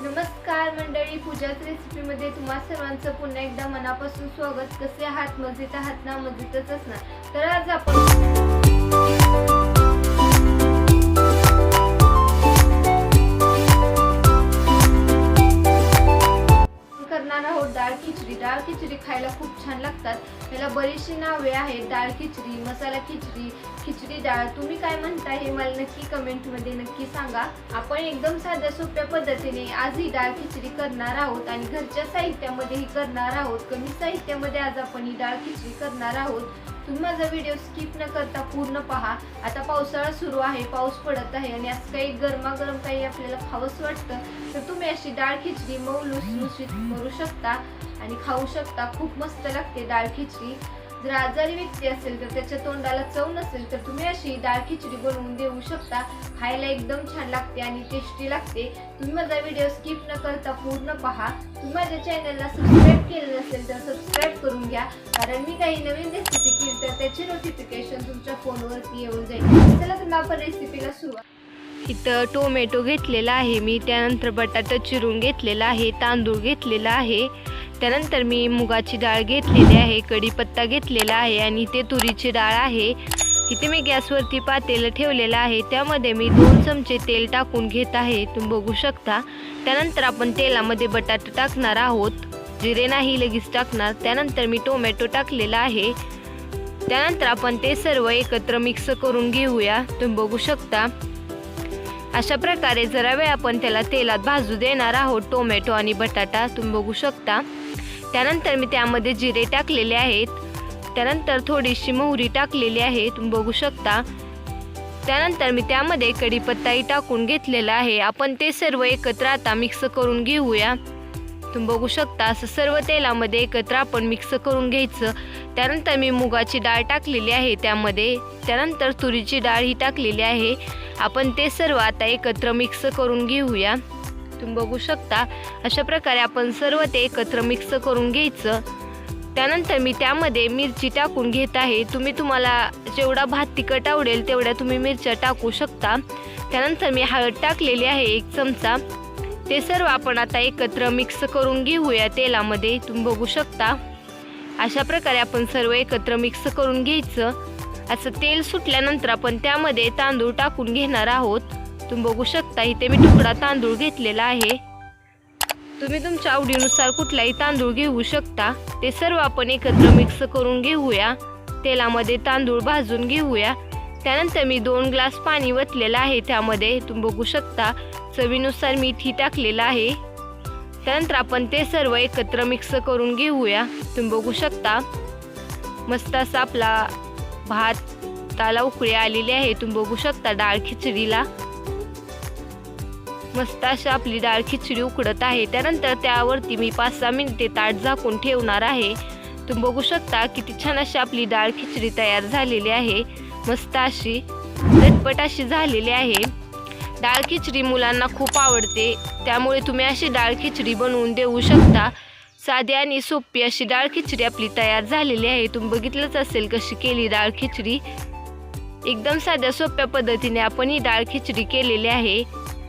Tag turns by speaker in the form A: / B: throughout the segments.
A: नमस्कार मंडळी पूजाच रेसिपीमध्ये तुम्हा सर्वांचं पुन्हा एकदा मनापासून स्वागत. कसे आहात? मजेत आहात ना? मजेतच असणार. तर आज आपण डाळ खिचडी खायला खूप छान लागतात. याला बरीचशी नावे आहेत. डाळ खिचडी मसाला खिचडी खिचडी डाळ. तुम्ही काय म्हणता हे मला नक्की कमेंटमध्ये नक्की सांगा. आपण एकदम साध्या सोप्या पद्धतीने आज ही डाळ खिचडी करणार आहोत आणि घरच्या साहित्यामध्येही करणार आहोत. कमी साहित्यामध्ये आज आपण ही डाळ खिचडी करणार आहोत. तुम्ही माझा व्हिडिओ स्किप न करता पूर्ण पहा. आता पावसाळा सुरू आहे पाऊस पडत आहे आणि असं काही गरमागरम काही आपल्याला खावंच वाटतं तर तुम्ही अशी डाळ खिचडी मऊ लुसलुसीत करू शकता आणि खाऊ शकता. खूप मस्त लागते डाळ खिचडी. जर आजारी व्यक्ती असेल तर त्याच्या तोंडाला चव नसेल तर तुम्ही अशी डाळ खिचडी बनवून देऊ शकता. खायला एकदम छान लागते आणि टेस्टी लागते. तुम्ही माझा व्हिडिओ स्किप न करता पूर्ण पहा. तुम्ही माझ्या चॅनलला सबस्क्राईब केलं नसेल तर सबस्क्राईब करून घ्या. कारण मी काही नवीन रेसिपी त्याचे नोटिफिकेशन तुमच्या फोनवरती येऊन जाईल. चला तर मग आपण रेसिपीला सुरुवात. इथं टोमॅटो घेतलेला आहे. मी त्यानंतर बटाटा चिरून घेतलेला आहे तांदूळ घेतलेला आहे. त्यानंतर मी मुगाची डाळ घेतलेली आहे कढीपत्ता घेतलेला आहे आणि ते तुरीची डाळ आहे. इथे मी गॅसवरती पातेलं ठेवलेलं आहे. त्यामध्ये मी दोन चमचे तेल टाकून घेत आहे. तुम्ही बघू शकता. त्यानंतर आपण तेलामध्ये बटाटा टाकणार आहोत. जिरे नाही लगेच टाकणार. त्यानंतर मी टोमॅटो टाकलेला आहे. त्यानंतर आपण ते सर्व एकत्र मिक्स करून घेऊया. तुम्ही बघू शकता. अशा प्रकारे जरा वेळ आपण त्याला तेलात भाजू देणार आहोत टोमॅटो आणि बटाटा. तुम्ही बघू शकता. त्यानंतर मी त्यामध्ये जिरे टाकलेले आहेत. त्यानंतर थोडीशी मोहरी टाकलेली आहे. तुम्ही बघू शकता. त्यानंतर मी त्यामध्ये कढीपत्ताही टाकून घेतलेला आहे. आपण ते सर्व एकत्र आता मिक्स करून घेऊया. तुम्ही बघू शकता असं सर्व तेलामध्ये एकत्र आपण मिक्स करून घ्यायचं. त्यानंतर मी मुगाची डाळ टाकलेली आहे त्यामध्ये. त्यानंतर तुरीची डाळ ही टाकलेली आहे. आपण ते सर्व आता एकत्र मिक्स करून घेऊया. तुम्ही बघू शकता अशा प्रकारे आपण सर्व ते एकत्र मिक्स करून घ्यायचं. त्यानंतर मी त्यामध्ये मिरची टाकून घेत आहे. तुम्ही तुम्हाला जेवढा भात तिखट आवडेल तेवढ्या तुम्ही मिरच्या टाकू शकता. त्यानंतर मी हळद टाकलेली आहे एक चमचा. ते सर्व आपण आता एकत्र मिक्स करून घेऊया तेलामध्ये. तुम्ही बघू शकता. अशा प्रकारे आपण सर्व एकत्र मिक्स करून घ्यायचं. असं तेल सुटल्यानंतर आपण त्यामध्ये तांदूळ टाकून घेणार आहोत. तुम्ही बघू शकता इथे मी तुकडा तांदूळ घेतलेला आहे. तुम्ही तुमच्या आवडीनुसार कुठलाही तांदूळ घेऊ शकता. ते सर्व आपण एकत्र मिक्स करून घेऊया. तेलामध्ये तांदूळ भाजून घेऊया. त्यानंतर मी दोन ग्लास पाणी वतलेलं आहे त्यामध्ये. तुम्ही बघू शकता चवीनुसार मीठ ही टाकलेलं आहे. त्यानंतर आपण ते सर्व एकत्र मिक्स करून घेऊया. तुम्ही बघू शकता. मस्त असा आपला भाताला उकळी आलेली आहे. तुम्ही बघू शकता डाळ खिचडीला. मस्त अशी आपली डाळ खिचडी उकडत आहे. त्यानंतर त्यावरती मी पाच सहा मिनिटे ताट झाकून ठेवणार आहे. तुम्ही बघू शकता किती छान अशी आपली डाळ खिचडी तयार झालेली आहे. मस्त अशी झटपट अशी झालेली आहे. डाळ खिचडी मुलांना खूप आवडते. त्यामुळे तुम्ही अशी डाळ खिचडी बनवून देऊ शकता. साधी आणि सोपी अशी डाळ खिचडी आपली तयार झालेली आहे. तुम्ही बघितलंच असेल कशी केली डाळ खिचडी. एकदम साध्या सोप्या पद्धतीने आपण ही डाळ खिचडी केलेली आहे.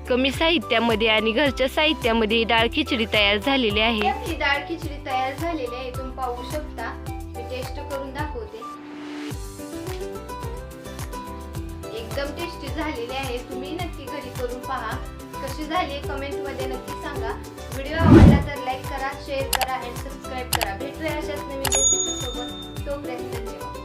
A: कमी साहित्यामध्ये आणि घरच्या साहित्यामध्ये ही डाळ खिचडी तयार झालेली आहे. डाळ खिचडी तयार झालेली आहे. तुम्ही पाहू शकता. मी टेस्ट करून दाखवते. एकदम टेस्टी झालेली आहे. तुम्ही नक्की घरी करून पहा. कशी झाली कमेंटमध्ये नक्की सांगा. व्हिडिओ आवडला तर लाईक करा शेअर करा अँड सबस्क्राईब करा. भेटूया अशाच नवीन रेसिपी सोबत. तोपर्यंत जेव्हा